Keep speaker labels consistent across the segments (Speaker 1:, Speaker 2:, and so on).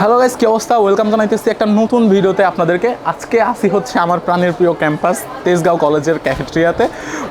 Speaker 1: Hello guys কি অবস্থা? Welcome জানাইতেছি একটা নতুন ভিডিওতে আপনাদেরকে। আজকে আসি হচ্ছে আমার প্রাণের প্রিয় ক্যাম্পাস তেজগাঁও কলেজের ক্যাফেটেরিয়াতে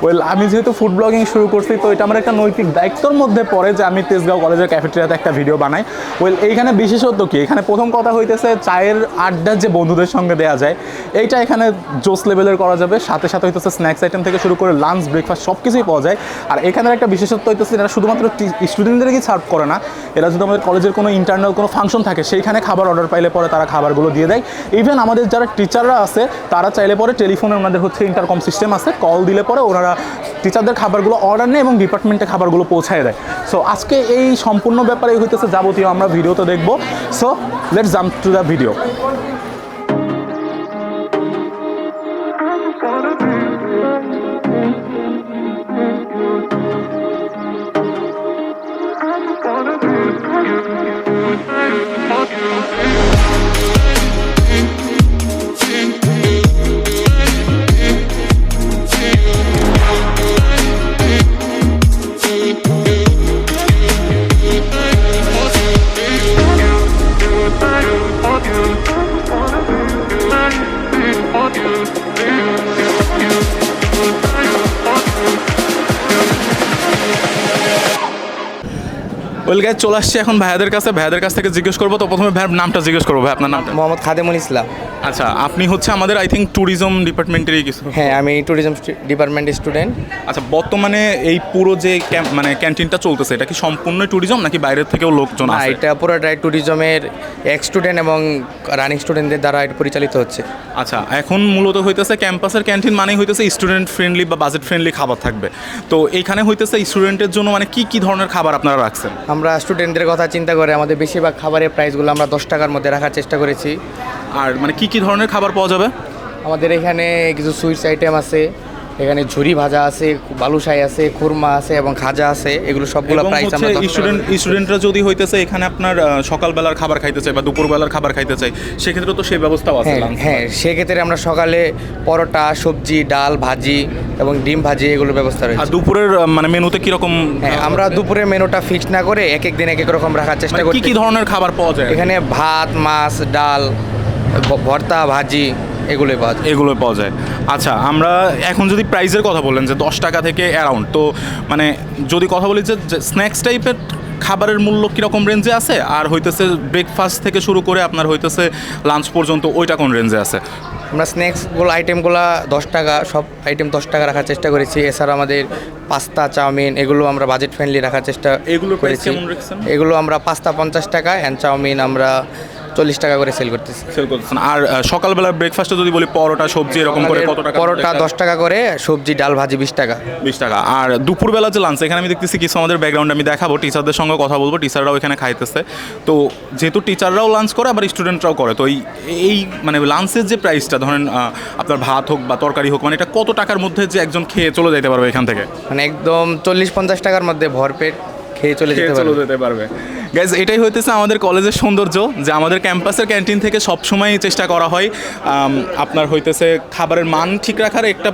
Speaker 1: ওয়েল আমি যেহেতু ফুড ব্লগিং শুরু করছি, তো এটা আমার একটা নৈতিক দায়িত্বর মধ্যে পড়ে যে আমি তেজগাঁও কলেজের ক্যাফেটেরিয়াতে একটা ভিডিও বানাই। ওয়েল এইখানে বিশেষত্ব কি? এখানে প্রথম কথা হইতেছে চায়ের আড্ডা যে বন্ধুদের সঙ্গে দেওয়া যায়, এইটা এখানে জোস লেভেলের করা যাবে। সাথে সাথে হইতেছে স্ন্যাক্স আইটেম থেকে শুরু করে লাঞ্চ ব্রেকফাস্ট সব কিছুই পাওয়া যায়। আর এখানের একটা বিশেষত্ব হইতেছে, এরা শুধুমাত্র স্টুডেন্টদেরকেই সার্ভ করে না। এরা যদি আমাদের কলেজের কোনো ইন্টারনাল কোনো ফাংশন থাকে, সেইখানে খাবার অর্ডার পাইলে পরে তারা খাবারগুলো দিয়ে দেয়। ইভেন আমাদের যারা টিচাররা আছে, তারা চাইলে পরে টেলিফোনে ওনাদের হচ্ছে ইন্টারকম সিস্টেম আছে কল দিলে পরে ওনারা টিচারদের খাবারগুলো অর্ডার নেয় এবং ডিপার্টমেন্টে খাবারগুলো পৌঁছায় দেয়। সো আজকে এই সম্পূর্ণ ব্যাপারে হইতেছে যাবতীয় আমরা ভিডিওতে দেখব। So let's jump to the video well guys চলে আসছি এখন ভাইয়াদের কাছে। ভাইয়াদের কাছ থেকে জিজ্ঞেস করব। তো প্রথমে ভাইয়ের নামটা জিজ্ঞেস করব। ভাই আপনার নামটা?
Speaker 2: মোহাম্মদ খাদেমুল ইসলাম।
Speaker 1: আচ্ছা আপনি হচ্ছে আমাদের আই থিঙ্ক ট্যুরিজম ডিপার্টমেন্টেরই কিছু।
Speaker 2: হ্যাঁ আমি ট্যুরিজম ডিপার্টমেন্টের স্টুডেন্ট
Speaker 1: আচ্ছা বর্তমানে এই পুরো যে মানে ক্যান্টিনটা চলতেছে এটা কি সম্পূর্ণ ট্যুরিজম নাকি বাইরের থেকেও লোকজন আছে
Speaker 2: এটা পুরোটাই ট্যুরিজমের এক স্টুডেন্ট এবং রানিং স্টুডেন্টদের দ্বারা এটা পরিচালিত হচ্ছে।
Speaker 1: আচ্ছা এখন মূলত হইতেছে ক্যাম্পাসের ক্যান্টিন মানেই হইতেছে স্টুডেন্ট ফ্রেন্ডলি বা বাজেট ফ্রেন্ডলি খাবার থাকবে। তো এখানে হইতেছে স্টুডেন্টের জন্য মানে কি কি ধরনের খাবার আপনারা রাখছেন?
Speaker 2: আমরা স্টুডেন্টদের কথা চিন্তা করে আমাদের বেশিরভাগ খাবারের প্রাইসগুলো আমরা দশ টাকার মধ্যে রাখার চেষ্টা করেছি।
Speaker 1: আর মানে কি কি ধরনের খাবার পাওয়া যাবে?
Speaker 2: আমাদের এখানে কিছু সুইটস আইটেম আছে। এখানে ঝুরি ভাজা আছে বালুশাই আছে খুরমা আছে এবং খাজা আছে এগুলো সবগুলো প্রাইস আমরা
Speaker 1: স্টুডেন্ট স্টুডেন্টরা যদি হইতেছে এখানে আপনার সকালবেলার খাবার খাইতে চায় বা দুপুরবেলার খাবার খাইতে চায় সেক্ষেত্রে তো সেই ব্যবস্থাও আছে
Speaker 2: হ্যাঁ হ্যাঁ সেক্ষেত্রে আমরা সকালে পরোটা সবজি ডাল ভাজি এবং ডিম ভাজি এগুলোর ব্যবস্থা রয়েছে।
Speaker 1: আর দুপুরের মানে মেনুতে কীরকম
Speaker 2: হ্যাঁ আমরা দুপুরে মেনুটা ফিক্স না করে এক এক দিন এক এক রকম রাখার চেষ্টা
Speaker 1: মানে
Speaker 2: করি
Speaker 1: কি কি ধরনের খাবার পাওয়া যায়?
Speaker 2: এখানে ভাত মাছ ডাল ভর্তা ভাজি এগুলোই পাওয়া যায়।
Speaker 1: এগুলো পাওয়া যায়। আচ্ছা আমরা এখন যদি প্রাইসের কথা বললেন যে দশ টাকা থেকে অ্যারাউন্ড তো মানে যদি কথা বলি যে স্ন্যাক্স টাইপের খাবারের মূল্য কীরকম রেঞ্জে আছে? আর হইতেছে ব্রেকফাস্ট থেকে শুরু করে আপনার হইতেছে লাঞ্চ পর্যন্ত ওইটা কোন রেঞ্জে আছে?
Speaker 2: আমরা স্ন্যাক্সগুলো আইটেমগুলো দশ টাকা সব আইটেম দশ টাকা রাখার চেষ্টা করেছি। এছাড়া আমাদের পাস্তা চাউমিন এগুলো আমরা বাজেট ফ্রেন্ডলি রাখার চেষ্টা
Speaker 1: এগুলো
Speaker 2: করেছি। এগুলো আমরা পাস্তা পঞ্চাশ টাকা অ্যান্ড চাউমিন আমরা চল্লিশ টাকা করে সেল করতেছি।
Speaker 1: সেল করতেছেন। আর সকালবেলা ব্রেকফাস্টে যদি বলি পরোটা সবজি এরকম করে কত টাকা
Speaker 2: পরোটা দশ টাকা করে সবজি ডাল ভাজি বিশ টাকা।
Speaker 1: বিশ টাকা। আর দুপুরবেলা যে লাঞ্চ এখানে আমি দেখতেছি কিছু আমাদের ব্যাকগ্রাউন্ড আমি দেখাবো টিচারদের সঙ্গে কথা বলব টিচাররাও এখানে খাইতেছে। তো যেহেতু টিচাররাও লাঞ্চ করে আবার স্টুডেন্টরাও করে। তো এই এই মানে লাঞ্চের যে প্রাইসটা ধরেন আপনার ভাত হোক বা তরকারি হোক মানে এটা কত টাকার মধ্যে যে একজন খেয়ে চলে যেতে পারবে এখান থেকে?
Speaker 2: মানে একদম চল্লিশ পঞ্চাশ টাকার মধ্যে ভরপেট খেয়ে চলে যেতে পারবে।
Speaker 1: গ্যাস এটাই হইতেছে আমাদের কলেজের সৌন্দর্য যে আমাদের ক্যাম্পাসের ক্যান্টিন থেকে সবসময় চেষ্টা করা হয়। আপনার হইতেছে খাবারের মান ঠিক রাখার একটা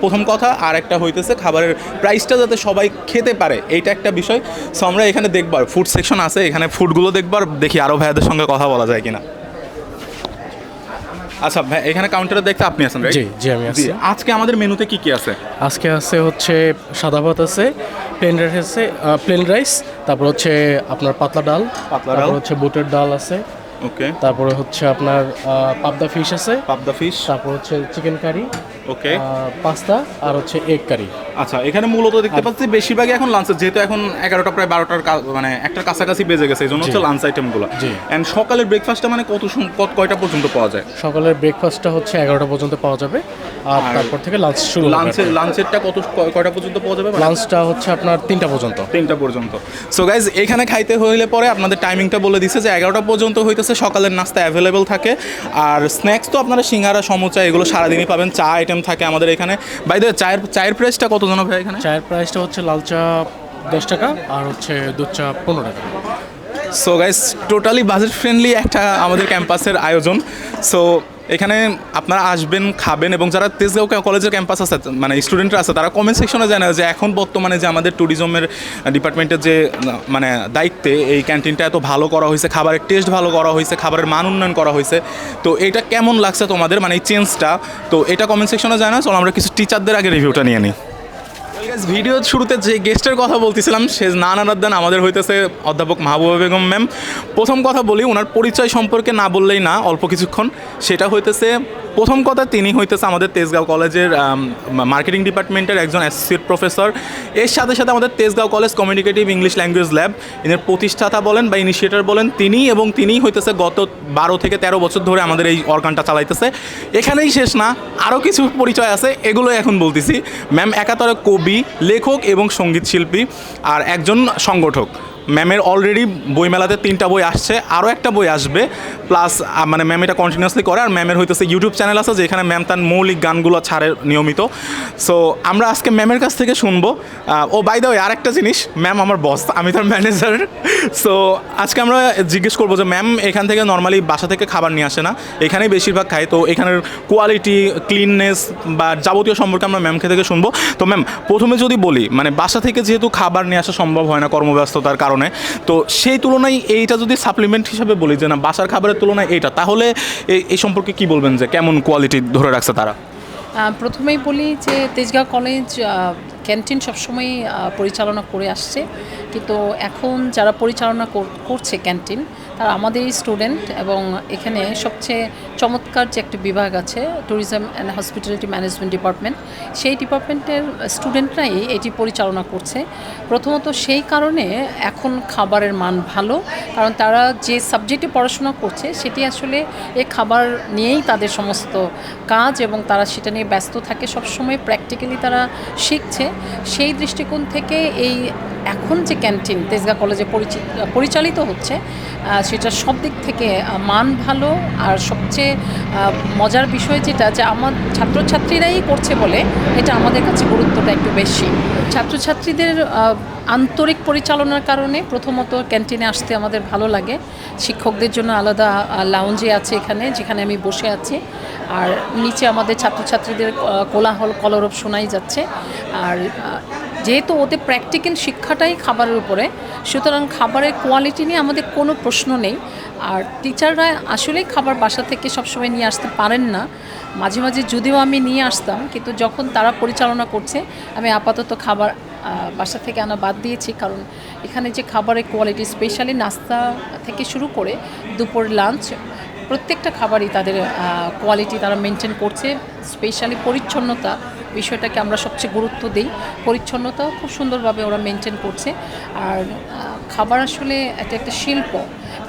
Speaker 1: প্রথম কথা আর একটা হইতেছে খাবারের প্রাইসটা যাতে সবাই খেতে পারে এইটা একটা বিষয়। সো আমরা এখানে দেখবার ফুড সেকশন আছে এখানে ফুডগুলো দেখবার দেখি আরও ভাইয়াদের সঙ্গে কথা বলা যায় কিনা। আচ্ছা ভাই এখানে কাউন্টারে দেখতে আপনি আছেন
Speaker 3: জি, জি, আমি আছি।
Speaker 1: আজকে আমাদের মেনুতে কি কি আছে?
Speaker 3: আজকে আছে হচ্ছে সাদা ভাত আছে প্লেন রাইস আছে প্লেন রাইস তারপর হচ্ছে আপনার পাতলা ডাল
Speaker 1: পাতলা ডাল।
Speaker 3: হচ্ছে বুটের ডাল আছে
Speaker 1: ওকে।
Speaker 3: তারপরে হচ্ছে আপনার পাবদা ফিশ আছে
Speaker 1: পাবদা ফিশ
Speaker 3: তারপর হচ্ছে চিকেন কারি
Speaker 1: ওকে।
Speaker 3: পাস্তা আর হচ্ছে এগ কারি
Speaker 1: আচ্ছা এখানে মূলত দেখতে পাচ্ছি বেশিরভাগই এখন লাঞ্চের যেহেতু এখন এগারোটা প্রায় বারোটার মানে একটার কাছাকাছি বেজে গেছে এই জন্য হচ্ছে লাঞ্চ আইটেমগুলো। অ্যান্ড সকালের ব্রেকফাস্টটা মানে কত কত কয়টা পর্যন্ত পাওয়া যায়?
Speaker 3: সকালের ব্রেকফাস্টটা হচ্ছে এগারোটা পর্যন্ত পাওয়া যাবে। আর তারপর থেকে লাঞ্চ শুরু
Speaker 1: লাঞ্চের লাঞ্চেরটা কত কয়টা পর্যন্ত পাওয়া যাবে
Speaker 3: লাঞ্চটা হচ্ছে আপনার তিনটা পর্যন্ত।
Speaker 1: তিনটা পর্যন্ত। সো গাইজ এখানে খাইতে হইলে পরে আপনাদের টাইমিংটা বলে দিছে যে এগারোটা পর্যন্ত হইতেছে সকালের নাস্তা অ্যাভেলেবেল থাকে। আর স্ন্যাক্স তো আপনারা সিঙ্গারা সমুচা এগুলো সারাদিনই পাবেন। চা আইটেম থাকে আমাদের এখানে। বাই দ্য চায়ের চায়ের প্রাইসটা কত জন ভাই এখানে?
Speaker 3: চায়ের প্রাইসটা হচ্ছে লাল চা দশ টাকা আর হচ্ছে দুধ চা পনেরো টাকা।
Speaker 1: So guys totally budget friendly একটা আমাদের ক্যাম্পাসের আয়োজন। সো এখানে আপনারা আসবেন, খাবেন এবং যারা তেজগাঁও কলেজের ক্যাম্পাস আছে মানে স্টুডেন্টরা আছে, তারা কমেন্ট সেকশনে জানে যে এখন বর্তমানে যে আমাদের ট্যুরিজমের ডিপার্টমেন্টের যে মানে দায়িত্বে এই ক্যান্টিনটা এত ভালো করা হয়েছে, খাবারের টেস্ট ভালো করা হয়েছে, খাবারের মান উন্নয়ন করা হয়েছে, তো এটা কেমন লাগছে তোমাদের? মানে এই চেঞ্জটা তো এটা কমেন্ট সেকশনে জানা চলো আমরা কিছু টিচারদের আগে রিভিউটা নিয়ে নিই। ভিডিও শুরুতে যে গেস্টের কথা বলতেছিলাম, সে নান আমাদের হইতেছে অধ্যাপক মাহবুবা বেগম ম্যাম প্রথম কথা বলি, ওনার পরিচয় সম্পর্কে না বললেই না, অল্প কিছুক্ষণ। সেটা হইতেছে প্রথম কথা তিনি হইতেছে আমাদের তেজগাঁও কলেজের মার্কেটিং ডিপার্টমেন্টের একজন অ্যাসোসিয়েট প্রফেসর এর সাথে সাথে আমাদের Tejgaon college communicative English language lab এর প্রতিষ্ঠাতা বলেন বা ইনিশিয়েটর বলেন তিনি এবং তিনিই হইতেছে গত বারো থেকে তেরো বছর ধরে আমাদের এই অর্গানটা চালাইতেছে। এখানেই শেষ না আরও কিছু পরিচয় আছে এগুলো এখন বলতেছি। ম্যাম একাতরে কবি, লেখক এবং সংগীত শিল্পী, আর একজন সংগঠক। ম্যামের অলরেডি বইমেলাতে তিনটা বই আসছে আরও একটা বই আসবে প্লাস মানে ম্যাম এটা কন্টিনিউসলি করে, আর ম্যামের হইতেছে ইউটিউব চ্যানেল আছে, যেখানে ম্যাম তার মৌলিক গানগুলো ছাড়ে নিয়মিত। সো আমরা আজকে ম্যামের কাছ থেকে শুনব। ও বাই দ্য ওয়ে আরেকটা জিনিস, ম্যাম আমার বস আমি তার ম্যানেজার সো আজকে আমরা জিজ্ঞেস করব যে, ম্যাম, এখান থেকে নর্মালি বাসা থেকে খাবার নিয়ে আসে না? এখানেই বেশিরভাগ খায়। তো এখানের কোয়ালিটি ক্লিননেস বা যাবতীয় সম্পর্কে আমরা ম্যামকে থেকে শুনব। তো ম্যাম, প্রথমে যদি বলি মানে বাসা থেকে যেহেতু খাবার নিয়ে আসা সম্ভব হয় না, কর্মব্যস্ততার কারণে তো সেই তুলনায় এইটা যদি সাপ্লিমেন্ট হিসেবে বলি যে না, বাসার খাবারের তুলনায় এইটা, তাহলে এই- সম্পর্কে কি বলবেন যে কেমন কোয়ালিটি ধরে রাখছে তারা?
Speaker 4: প্রথমেই বলি যে তেজগাঁও কলেজ ক্যান্টিন সবসময় পরিচালনা করে আসছে। কিন্তু এখন যারা পরিচালনা কর- করছে ক্যান্টিন তারা আমাদেরই স্টুডেন্ট এবং এখানে সবচেয়ে চমৎকার যে একটা বিভাগ আছে tourism and hospitality management department সেই ডিপার্টমেন্টের স্টুডেন্টরাই এটি পরিচালনা করছে। প্রথমত সেই কারণে এখন খাবারের মান ভালো, কারণ তারা যে সাবজেক্টে পড়াশোনা করছে, সেটি আসলে এ খাবার নিয়েই তাদের সমস্ত কাজ এবং তারা সেটা নিয়ে ব্যস্ত থাকে। সবসময় প্র্যাকটিক্যালি তারা শিখছে। সেই দৃষ্টিকোণ থেকে এই এখন যে ক্যান্টিন তেজগাঁ কলেজে পরিচিত পরিচালিত হচ্ছে সেটা সব দিক থেকে মান ভালো আর সবচেয়ে মজার বিষয় যেটা যে আমার ছাত্রছাত্রীরাই করছে বলে, এটা আমাদের কাছে গুরুত্বটা একটু বেশি। ছাত্রছাত্রীদের আন্তরিক পরিচালনার কারণে প্রথমত ক্যান্টিনে আসতে আমাদের ভালো লাগে। শিক্ষকদের জন্য আলাদা লাউঞ্জে আছে এখানে, যেখানে আমি বসে আছি। আর নিচে আমাদের ছাত্রছাত্রীদের কোলাহল, কলরব শোনাই যাচ্ছে। আর যেহেতু ওদের প্র্যাকটিক্যাল শিক্ষাটাই খাবারের উপরে, সুতরাং খাবারের কোয়ালিটি নিয়ে আমাদের কোনো প্রশ্ন নেই। আর টিচাররা আসলেই খাবার বাসা থেকে সবসময় নিয়ে আসতে পারেন না। মাঝে মাঝে যদিও আমি নিয়ে আসতাম, কিন্তু যখন তারা পরিচালনা করছে, আমি আপাতত খাবার বাসা থেকে আনা বাদ দিয়েছি। কারণ এখানে যে খাবারের কোয়ালিটি স্পেশালি নাস্তা থেকে শুরু করে দুপুর লাঞ্চ প্রত্যেকটা খাবারই তাদের কোয়ালিটি তারা মেনটেন করছে। স্পেশালি পরিচ্ছন্নতা বিষয়টাকে আমরা সবচেয়ে গুরুত্ব দিই। পরিচ্ছন্নতাও খুব সুন্দরভাবে ওরা মেনটেন করছে। আর খাবার আসলে এটা একটা শিল্প।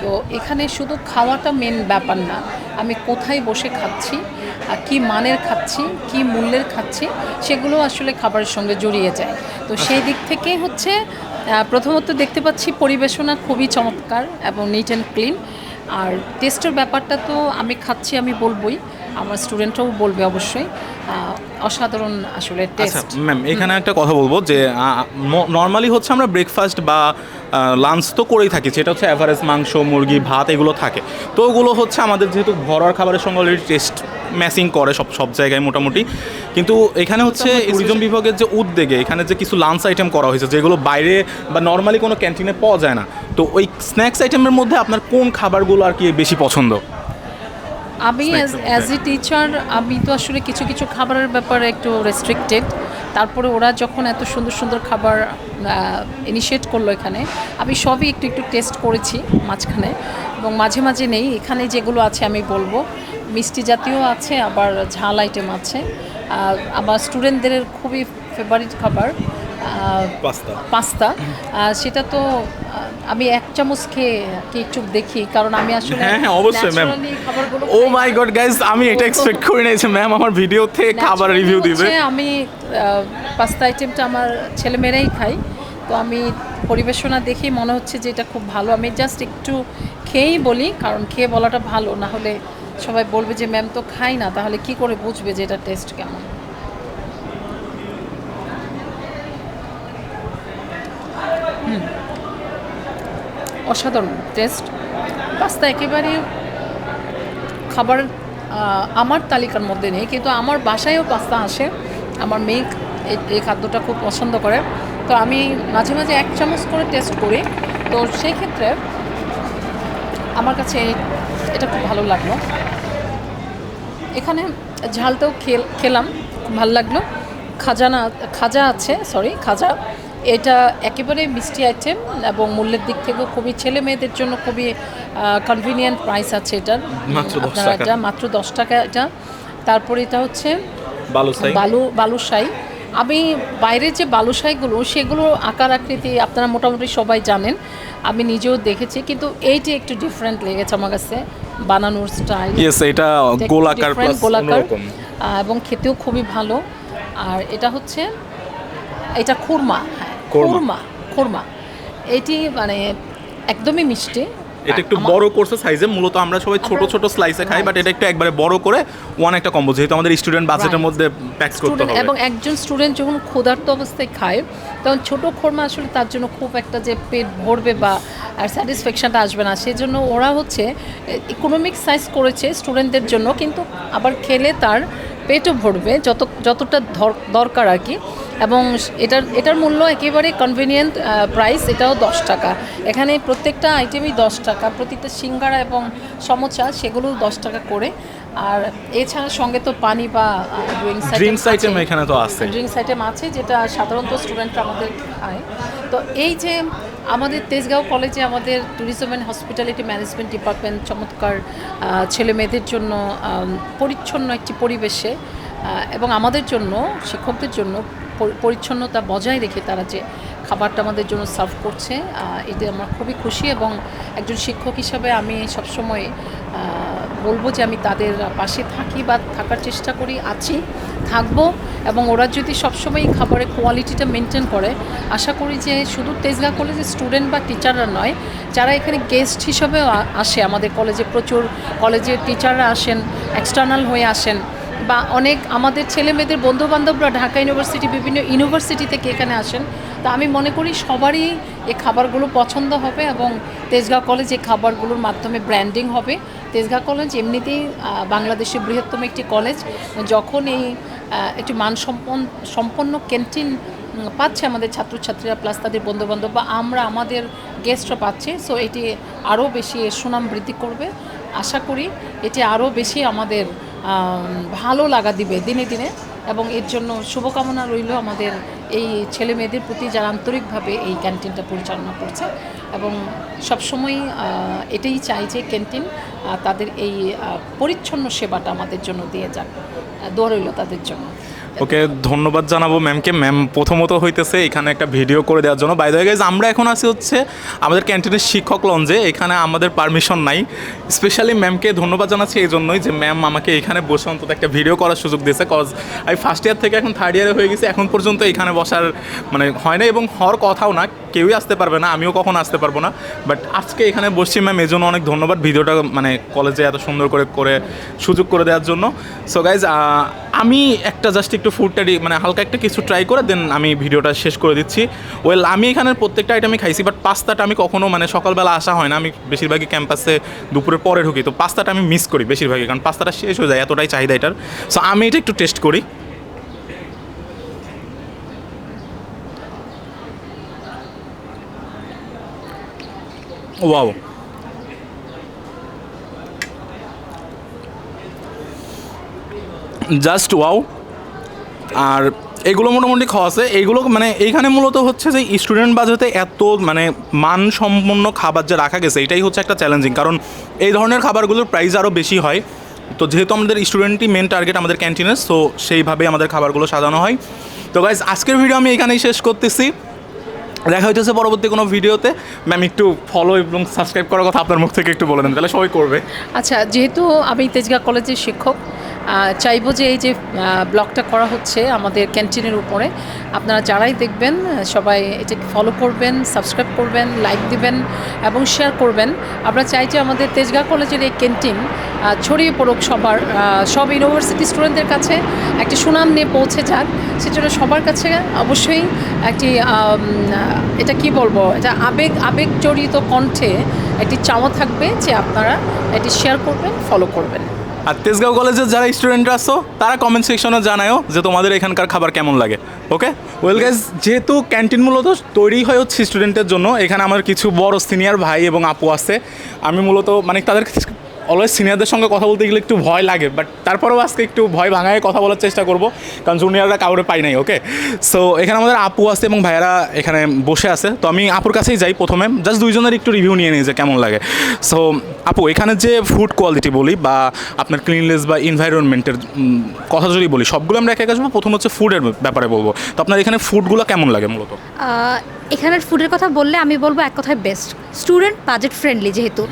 Speaker 4: তো এখানে শুধু খাওয়াটা মেন ব্যাপার না আমি কোথায় বসে খাচ্ছি আর কী মানের খাচ্ছি কী মূল্যের খাচ্ছি সেগুলো আসলে খাবারের সঙ্গে জড়িয়ে যায়। তো সেই দিক থেকে হচ্ছে প্রথমত দেখতে পাচ্ছি পরিবেশনা খুবই চমৎকার এবং নিট অ্যান্ড ক্লিন আর টেস্টের ব্যাপারটা তো আমি খাচ্ছি আমি বলবই আমার স্টুডেন্টরাও বলবে অবশ্যই। অসাধারণ আসলে
Speaker 1: আচ্ছা
Speaker 4: টেস্ট
Speaker 1: ম্যাম এখানে একটা কথা বলব যে নর্মালি হচ্ছে আমরা ব্রেকফাস্ট বা লাঞ্চ তো করেই থাকি সেটা হচ্ছে অ্যাভারেজ মাংস মুরগি ভাত এগুলো থাকে। তো ওগুলো হচ্ছে আমাদের যেহেতু ঘরোয়া খাবারের সঙ্গে অলরেডি টেস্ট ম্যাচিং করে সব সব জায়গায় মোটামুটি। কিন্তু এখানে হচ্ছে ট্যুরিজম বিভাগের যে উদ্যোগে এখানে যে কিছু লাঞ্চ আইটেম করা হয়েছে যেগুলো বাইরে বা নর্মালি কোনো ক্যান্টিনে পাওয়া যায় না। তো ওই স্ন্যাক্স আইটেমের মধ্যে আপনার কোন খাবারগুলো আর কি বেশি পছন্দ?
Speaker 4: আমি অ্যাজ এ টিচার আমি তো আসলে কিছু কিছু খাবারের ব্যাপারে একটু রেস্ট্রিক্টেড তারপরে ওরা যখন এত সুন্দর সুন্দর খাবার ইনিশিয়েট করল এখানে আমি সবই একটু একটু টেস্ট করেছি মাঝখানে এবং মাঝে মাঝে নেই। এখানে যেগুলো আছে আমি বলব। মিষ্টি জাতীয় আছে আবার ঝাল আইটেম আছে। আবার স্টুডেন্টদের খুবই ফেভারিট খাবার।
Speaker 1: পাস্তা।
Speaker 4: পাস্তা। সেটা তো আমি এক চামচ খেয়ে কি একটু দেখি কারণ আমি আসলে
Speaker 1: হ্যাঁ হ্যাঁ অবশ্যই ma'am oh my god guys আমি এটা এক্সপেক্ট করে নিয়েছি ম্যাম আমার ভিডিওতে খাবার রিভিউ দিবে।
Speaker 4: আমি পাস্তা আইটেমটা আমার ছেলেমেয়েরাই খাই তো আমি পরিবেশনা দেখেই মনে হচ্ছে যে এটা খুব ভালো। আমি জাস্ট একটু খেয়েই বলি কারণ খেয়ে বলাটা ভালো। না হলে সবাই বলবে যে ম্যাম তো খাই না তাহলে কি করে বুঝবে যে এটা টেস্ট কেমন? অসাধারণ টেস্ট। পাস্তা একেবারে খাবার আমার তালিকার মধ্যে নেই, কিন্তু আমার বাসায়ও পাস্তা আসে। আমার মেয়ে এই- খাদ্যটা খুব পছন্দ করে। তো আমি মাঝে মাঝে এক চামচ করে টেস্ট করি। তো সেই ক্ষেত্রে আমার কাছে এটা খুব ভালো লাগল। এখানে ঝালটাও খেল, খেলাম, খুব ভালো লাগল। খাজানা, খাজা আছে সরি খাজা। এটা একেবারে মিষ্টি আইটেম এবং মূল্যের দিক থেকেও খুবই ছেলে মেয়েদের জন্য খুবই কনভিনিয়েন্ট প্রাইস আছে এটার।
Speaker 1: মাত্র 10
Speaker 4: আপনারা এটা মাত্র দশ টাকা এটা। তারপরে এটা হচ্ছে বালু বালুশাই আমি বাইরের যে বালুশাইগুলো সেগুলো আকার আকৃতি আপনারা মোটামুটি সবাই জানেন। আমি নিজেও দেখেছি কিন্তু এইটি একটু ডিফারেন্ট লেগেছে আমার কাছে বানানোর স্টাইল
Speaker 1: এটা গোলাকার
Speaker 4: গোলাকার এবং খেতেও খুবই ভালো। আর এটা হচ্ছে এটা খুরমা। হ্যাঁ।
Speaker 1: খুরমা
Speaker 4: খুরমা এটি মানে একদমই মিষ্টি।
Speaker 1: এটা একটু বড় করছে সাইজে মূলত আমরা সবাই ছোট ছোট স্লাইসে খাই বাট এটা একটু একবারে বড় করে ওয়ান একটা কম্বো যেহেতু আমাদের স্টুডেন্ট বাজেটের মধ্যে প্যাক করতে হবে।
Speaker 4: এবং একজন স্টুডেন্ট যখন ক্ষুধার্ত অবস্থায় খায় তখন ছোট খোরমা আসলে তার জন্য খুব একটা যে পেট ভরবে বা আর স্যাটিসফ্যাকশনটা আসবে না। সেজন্য ওরা হচ্ছে ইকোনমিক সাইজ করেছে স্টুডেন্টদের জন্য কিন্তু আবার খেলে তার পেটও ভরবে, যত, যতটা দরকার আর কি। এবং এটার এটার মূল্য একেবারে কনভিনিয়েন্ট প্রাইস এটাও দশ টাকা। এখানে প্রত্যেকটা আইটেমই দশ টাকা, প্রতিটা সিঙ্গারা এবং সমোচা সেগুলো দশ টাকা করে। আর এছাড়া সঙ্গে তো পানি বা ড্রিঙ্কস
Speaker 1: ড্রিঙ্কস আইটেম এখানে তো আছে।
Speaker 4: ড্রিঙ্কস আইটেম আছে যেটা সাধারণত স্টুডেন্টরা আমাদের খায়। তো এই যে আমাদের তেজগাঁও কলেজে আমাদের tourism and hospitality management department চমৎকার ছেলে মেয়েদের জন্য পরিচ্ছন্ন একটি পরিবেশে এবং আমাদের জন্য শিক্ষকদের জন্য পরিচ্ছন্নতা বজায় রেখে তারা যে খাবারটা আমাদের জন্য সার্ভ করছে এতে আমরা খুবই খুশি এবং একজন শিক্ষক হিসাবে আমি সবসময় বলব যে আমি তাদের পাশে থাকি বা থাকার চেষ্টা করি, আছি, থাকব এবং ওরা যদি সবসময় খাবারের কোয়ালিটিটা মেনটেন করে, আশা করি যে শুধু তেজগাঁ কলেজের স্টুডেন্ট বা টিচাররা নয়, যারা এখানে গেস্ট হিসাবেও আসে আমাদের কলেজে প্রচুর কলেজের টিচাররা আসেন এক্সটার্নাল হয়ে আসেন বা অনেক আমাদের ছেলে মেয়েদের বন্ধু বান্ধবরা ঢাকা ইউনিভার্সিটি বিভিন্ন ইউনিভার্সিটি থেকে এখানে আসেন। তা আমি মনে করি সবারই এই খাবারগুলো পছন্দ হবে এবং তেজগাঁও কলেজ এই খাবারগুলোর মাধ্যমে ব্র্যান্ডিং হবে। তেজগাঁও কলেজ এমনিতেই বাংলাদেশের বৃহত্তম একটি কলেজ। যখন এই একটি মানসম্পন্ন সম্পন্ন ক্যান্টিন পাচ্ছে আমাদের ছাত্রছাত্রীরা প্লাস তাদের বন্ধুবান্ধব বা আমরা আমাদের গেস্টরা পাচ্ছে। সো এটি আরও বেশি সুনাম বৃদ্ধি করবে। আশা করি এটি আরও বেশি আমাদের আম, ভালো লাগা দিবে দিনে দিনে। এবং এর জন্য শুভকামনা রইল আমাদের এই ছেলে মেয়েদের প্রতি যারা আন্তরিকভাবে এই ক্যান্টিনটা পরিচালনা করছে। এবং সবসময় এটাই চাই যে ক্যান্টিন তাদের এই পরিচ্ছন্ন সেবাটা আমাদের জন্য দিয়ে যাক। দোয়া রইল তাদের জন্য।
Speaker 1: ওকে ধন্যবাদ জানাব ম্যামকে। ম্যাম প্রথমত হইতেছে এখানে একটা ভিডিও করে দেওয়ার জন্য। বাই দ্য গাইজ আমরা এখন আছি হচ্ছে আমাদের ক্যান্টিনের শিক্ষক লঞ্চে এখানে আমাদের পারমিশন নাই। স্পেশালি ম্যামকে ধন্যবাদ জানাচ্ছি এই জন্যই যে ম্যাম আমাকে এখানে বসে অন্তত একটা ভিডিও করার সুযোগ দিয়েছে। কজ আমি ফার্স্ট ইয়ার থেকে এখন থার্ড ইয়ারে হয়ে গেছি। এখন পর্যন্ত এখানে বসার মানে হয় না এবং হওয়ার কথাও না। কেউই আসতে পারবে না, আমিও কখন আসতে পারব না। বাট আজকে এখানে বসছি ম্যাম এই জন্য অনেক ধন্যবাদ ভিডিওটা মানে কলেজে এত সুন্দর করে করে সুযোগ করে দেওয়ার জন্য। সো গাইজ আমি একটা জাস্ট একটু ফুডটা মানে হালকা একটা কিছু ট্রাই করে দেন আমি ভিডিওটা শেষ করে দিচ্ছি। ওয়েল আমি এখানে প্রত্যেকটা আইটেমই খাইছি বাট পাস্তাটা আমি কখনো মানে সকালবেলা আসা হয় না। আমি বেশিরভাগই ক্যাম্পাসে দুপুরের পরে ঢুকি, তো পাস্তাটা আমি মিস করি বেশিরভাগই, কারণ পাস্তাটা শেষ হয়ে যায়, এতটাই চাহিদা এটার। সো আমি এটা একটু টেস্ট করি। ওয়াও জাস্ট ওয়াও আর এগুলো মোটামুটি খাওয়া আছে। এইগুলো মানে এইখানে মূলত হচ্ছে যে স্টুডেন্ট বাজেটে এত মানে মানসম্পন্ন খাবার যে রাখা গেছে, এটাই হচ্ছে একটা চ্যালেঞ্জিং কারণ এই ধরনের খাবারগুলোর প্রাইস আরও বেশি হয়। তো যেহেতু আমাদের স্টুডেন্টই মেন টার্গেট আমাদের ক্যান্টিনের সো সেইভাবে আমাদের খাবারগুলো সাজানো হয়। তো গাইজ আজকের ভিডিও আমি এখানেই শেষ করতেছি। দেখা হইতেছে পরবর্তী কোনো ভিডিওতে ম্যাম একটু ফলো এবং সাবস্ক্রাইব করার কথা আপনার মুখ থেকে একটু বলে দেন, তাহলে সবাই করবে।
Speaker 4: আচ্ছা যেহেতু আমি তেজগাঁ কলেজের শিক্ষক চাইব যে এই যে ব্লগটা করা হচ্ছে আমাদের ক্যান্টিনের উপরে, আপনারা যারাই দেখবেন সবাই এটাকে ফলো করবেন সাবস্ক্রাইব করবেন লাইক দিবেন এবং শেয়ার করবেন। আমরা চাই যে আমাদের তেজগাঁ কলেজের এই ক্যান্টিন ছড়িয়ে পড়ুক সবার সব ইউনিভার্সিটি স্টুডেন্টদের কাছে একটি সুনাম নিয়ে পৌঁছে যাক। সেজন্য সবার কাছে অবশ্যই একটি এটা কি বলব, এটা আবেগ আবেগ জড়িত কণ্ঠে একটি চাওয়া থাকবে যে আপনারা এটি শেয়ার করবেন ফলো করবেন।
Speaker 1: আর তেজগাঁও কলেজের যারা স্টুডেন্টরা আসো তারা কমেন্ট সেকশনে জানায়ও যে তোমাদের এখানকার খাবার কেমন লাগে ওকে ওয়েল গাইজ যেহেতু ক্যান্টিন মূলত তৈরি হয় হচ্ছে স্টুডেন্টের জন্য, এখানে আমার কিছু বড় সিনিয়র ভাই এবং আপু আছে। আমি মূলত মানে তাদের অলওয়েজ সিনিয়রদের সঙ্গে কথা বলতে গেলে একটু ভয় লাগে বাট তারপরেও আজকে একটু ভয় ভাঙায় কথা বলার চেষ্টা করব, কারণ জুনিয়ররা কাউরে পাই নাই ওকে সো এখানে আমাদের আপু আছে এবং ভাইয়ারা এখানে বসে আছে। তো আমি আপুর কাছেই যাই প্রথমে জাস্ট দুইজনের একটু রিভিউ নিয়ে নিই যে কেমন লাগে। সো আপু, এখানে যে ফুড কোয়ালিটি বলি বা আপনার ক্লিননেস বা এনভায়রনমেন্টের কথা যদি বলি, সবগুলো আমরা একে আসব, প্রথম হচ্ছে ফুডের ব্যাপারে বলব। তো আপনার এখানে ফুডগুলো কেমন লাগে মূলত?
Speaker 5: এখানের ফুডের কথা বললে আমি বলব এক কথায় বেস্ট স্টুডেন্ট বাজেট ফ্রেন্ডলি যেহেতু।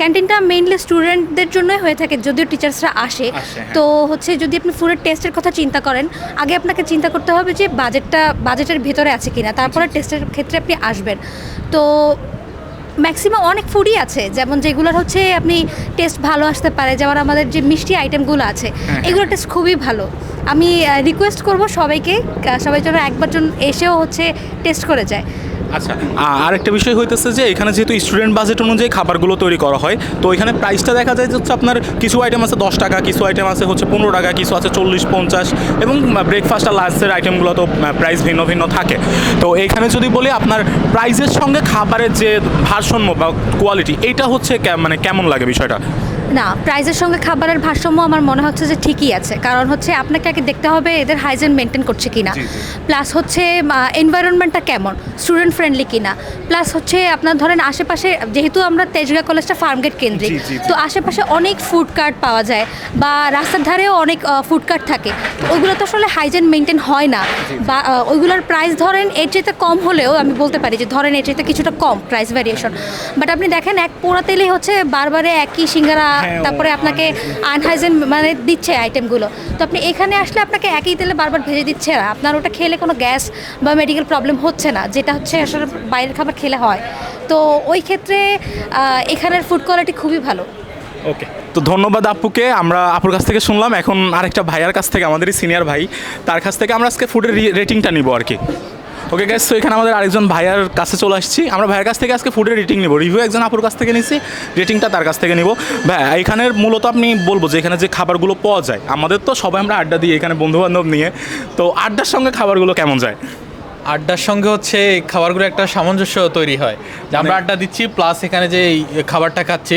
Speaker 5: ক্যান্টিনটা মেইনলি স্টুডেন্টদের জন্যই হয়ে থাকে যদিও টিচার্সরা আসে।
Speaker 1: হ্যাঁ।
Speaker 5: তো হচ্ছে যদি আপনি ফুডের টেস্টের কথা চিন্তা করেন আগে আপনাকে চিন্তা করতে হবে যে বাজেটটা বাজেটের ভেতরে আছে কিনা। তারপরে টেস্টের ক্ষেত্রে আপনি আসবেন। তো ম্যাক্সিমাম অনেক ফুডই আছে যেমন যেগুলোর হচ্ছে আপনি টেস্ট ভালো আসতে পারে যেমন আমাদের যে মিষ্টি আইটেমগুলো আছে এগুলো টেস্ট খুবই ভালো। আমি রিকোয়েস্ট করব সবাইকে সবাই যেন একবার জন এসেও হচ্ছে টেস্ট করে যায়।
Speaker 1: আচ্ছা আ- আরেকটা বিষয় হইতেছে যে এখানে যেহেতু স্টুডেন্ট বাজেট অনুযায়ী খাবারগুলো তৈরি করা হয়, তো এখানে প্রাইসটা দেখা যায় হচ্ছে আপনার কিছু আইটেম আছে দশ টাকা, কিছু আইটেম আছে হচ্ছে পনেরো টাকা, কিছু আছে চল্লিশ, পঞ্চাশ এবং ব্রেকফাস্ট আর লাঞ্চের আইটেমগুলো তো প্রাইস ভিন্ন ভিন্ন থাকে। তো এখানে যদি বলি আপনার প্রাইসের সঙ্গে খাবারের যে ভারসাম্য বা কোয়ালিটি এইটা হচ্ছে মানে কেমন লাগে বিষয়টা?
Speaker 5: না প্রাইজের সঙ্গে খাবারের ভারসাম্য আমার মনে হচ্ছে যে ঠিকই আছে। কারণ হচ্ছে আপনাকে আগে দেখতে হবে এদের হাইজেন মেনটেন করছে কিনা। প্লাস হচ্ছে এনভায়রনমেন্টটা কেমন স্টুডেন্ট ফ্রেন্ডলি কিনা। প্লাস হচ্ছে আপনার ধরেন আশেপাশে যেহেতু আমরা তেজগাঁ কলেজটা ফার্মগেট কেন্দ্রিক। তো আশেপাশে অনেক ফুড কার্ট পাওয়া যায় বা রাস্তার ধারেও অনেক ফুড কার্ট থাকে। তো ওইগুলো তো আসলে হাইজেন মেনটেন হয় না। বা ওইগুলোর প্রাইস ধরেন এর চাইতে কম হলেও আমি বলতে পারি যে ধরেন এর চাইতে কিছুটা কম প্রাইস ভ্যারিয়েশন বাট আপনি দেখেন এক পোড়া তেলেই হচ্ছে বারবারে একই সিঙ্গারা তারপরে আপনাকে আনহাইজেন মানে দিচ্ছে আইটেমগুলো তো আপনি এখানে আসলে আপনাকে একই তেলে বারবার ভেজে দিচ্ছে না। আপনার ওটা খেলে কোনো গ্যাস বা মেডিকেল প্রবলেম হচ্ছে না যেটা হচ্ছে আসলে বাইরের খাবার খেলে হয়। তো ওই ক্ষেত্রে এখানের ফুড কোয়ালিটি খুবই ভালো।
Speaker 1: ওকে তো ধন্যবাদ আপুকে। আমরা আপুর কাছ থেকে শুনলাম। এখন আরেকটা ভাইয়ার কাছ থেকে আমাদেরই সিনিয়র ভাই তার কাছ থেকে আমরা আজকে ফুডের রেটিংটা নিব আর কি। ওকে গ্যাস তো এখানে আমাদের আরেকজন ভাইয়ার কাছে চলে আসছি। আমরা ভাইয়ের কাছ থেকে আজকে ফুডের রেটিং নিব। রিভিউ একজন আপুর কাছ থেকে নিছি রেটিংটা তার কাছ থেকে নিব। ভাই এখানের মূলত আপনি বলব যে এখানে যে খাবারগুলো পাওয়া যায় আমাদের তো সবাই আমরা আড্ডা দিই এখানে বন্ধু বান্ধব নিয়ে। তো আড্ডার সঙ্গে খাবারগুলো কেমন যায়?
Speaker 6: আড্ডার সঙ্গে হচ্ছে খাবারগুলো একটা সামঞ্জস্য তৈরি হয়। যে আমরা আড্ডা দিচ্ছি প্লাস এখানে যে এই খাবারটা খাচ্ছি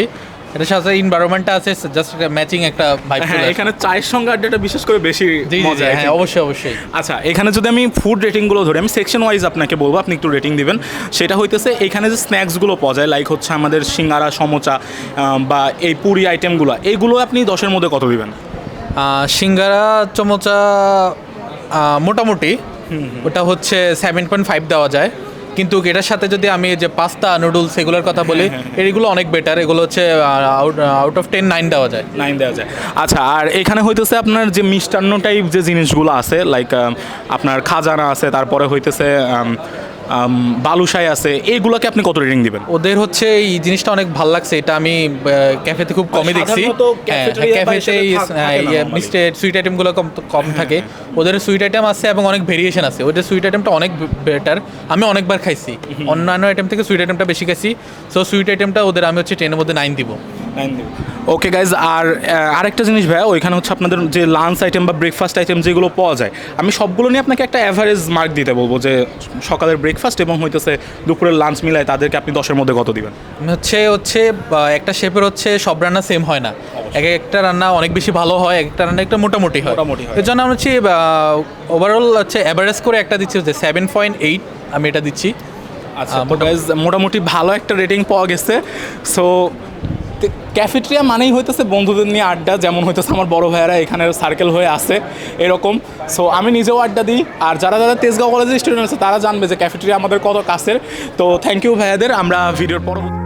Speaker 6: এটার সাথে এনভায়রনমেন্টটা আছে জাস্ট ম্যাচিং একটা ভাইব
Speaker 1: হ্যাঁ এখানে চায়ের সঙ্গে আড্ডাটা বিশেষ করে বেশি মজা
Speaker 6: হ্যাঁ অবশ্যই অবশ্যই।
Speaker 1: আচ্ছা এখানে যদি আমি ফুড রেটিংগুলো ধরি আমি সেকশন ওয়াইজ আপনাকে বলব আপনি একটু রেটিং দিবেন। সেটা হইতেছে এখানে যে স্ন্যাক্সগুলো পাওয়া যায় লাইক হচ্ছে আমাদের সিঙ্গারা সমোচা বা এই পুরি আইটেমগুলো এইগুলো আপনি দশের মধ্যে কত দিবেন?
Speaker 6: সিঙ্গারা চমচা মোটামুটি ওটা হচ্ছে সেভেন পয়েন্ট ফাইভ দেওয়া যায়। কিন্তু এটার সাথে যদি আমি যে পাস্তা নুডলস এগুলোর কথা বলি এগুলো অনেক বেটার এগুলো হচ্ছে আউট অফ টেন নাইন দেওয়া যায়।
Speaker 1: নাইন দেওয়া যায়। আচ্ছা আর এখানে হইতেছে আপনার যে মিষ্টান্ন টাইপ যে জিনিসগুলো আছে লাইক আপনার খাজানা আছে তারপরে হইতেছে বালুশাই আছে এইগুলোকে আপনি কত রেটিং দিবেন?
Speaker 6: ওদের হচ্ছে এই জিনিসটা অনেক ভালো লাগছে এটা আমি ক্যাফেতে খুব কমই দেখছি। ক্যাফেতে। মিষ্টি সুইট আইটেমগুলো কম কম থাকে। ওদের সুইট আইটেম আছে এবং অনেক ভেরিয়েশন আছে। ওদের সুইট আইটেমটা অনেক বেটার আমি অনেকবার খাইছি। অন্যান্য আইটেম থেকে সুইট আইটেমটা বেশি খাইছি। সো সুইট আইটেমটা ওদের আমি হচ্ছে টেনের মধ্যে নাইন দিব।
Speaker 1: ওকে গাইজ আর আরেকটা জিনিস ভাই ওইখানে হচ্ছে আপনাদের যে লাঞ্চ আইটেম বা ব্রেকফাস্ট আইটেম যেগুলো পাওয়া যায় আমি সবগুলো নিয়ে আপনাকে একটা অ্যাভারেজ মার্ক দিতে বলব যে সকালের ব্রেকফাস্ট এবং হইতেছে দুপুরের লাঞ্চ মিলায় তাদেরকে আপনি দশের মধ্যে কত দিবেন?
Speaker 6: হচ্ছে হচ্ছে একটা শেপের হচ্ছে সব রান্না সেম হয় না। এক একটা রান্না অনেক বেশি ভালো হয় এক একটা রান্না একটা মোটামুটি হয়।
Speaker 1: মোটামুটি হয়।
Speaker 6: এর জন্য আমরা হচ্ছে ওভারঅল হচ্ছে অ্যাভারেজ করে একটা দিচ্ছি হচ্ছে সেভেন পয়েন্ট এইট আমি এটা দিচ্ছি।
Speaker 1: আচ্ছা মোটামুটি। ভালো একটা রেটিং পাওয়া গেছে। সো ক্যাফেটেরিয়া মানেই হইতেছে বন্ধুদের নিয়ে আড্ডা, যেমন হইতেছে আমার বড় ভাইয়েরা এখানে সার্কেল হয়ে আসে এরকম। সো আমি নিজেও আড্ডা দিই, আর যারা যারা তেজগাঁও কলেজের স্টুডেন্ট আছে, তারা জানবে যে ক্যাফেটেরিয়া আমাদের কত কাছের। তো থ্যাংক ইউ ভাইয়াদের, আমরা ভিডিওর পরবর্তী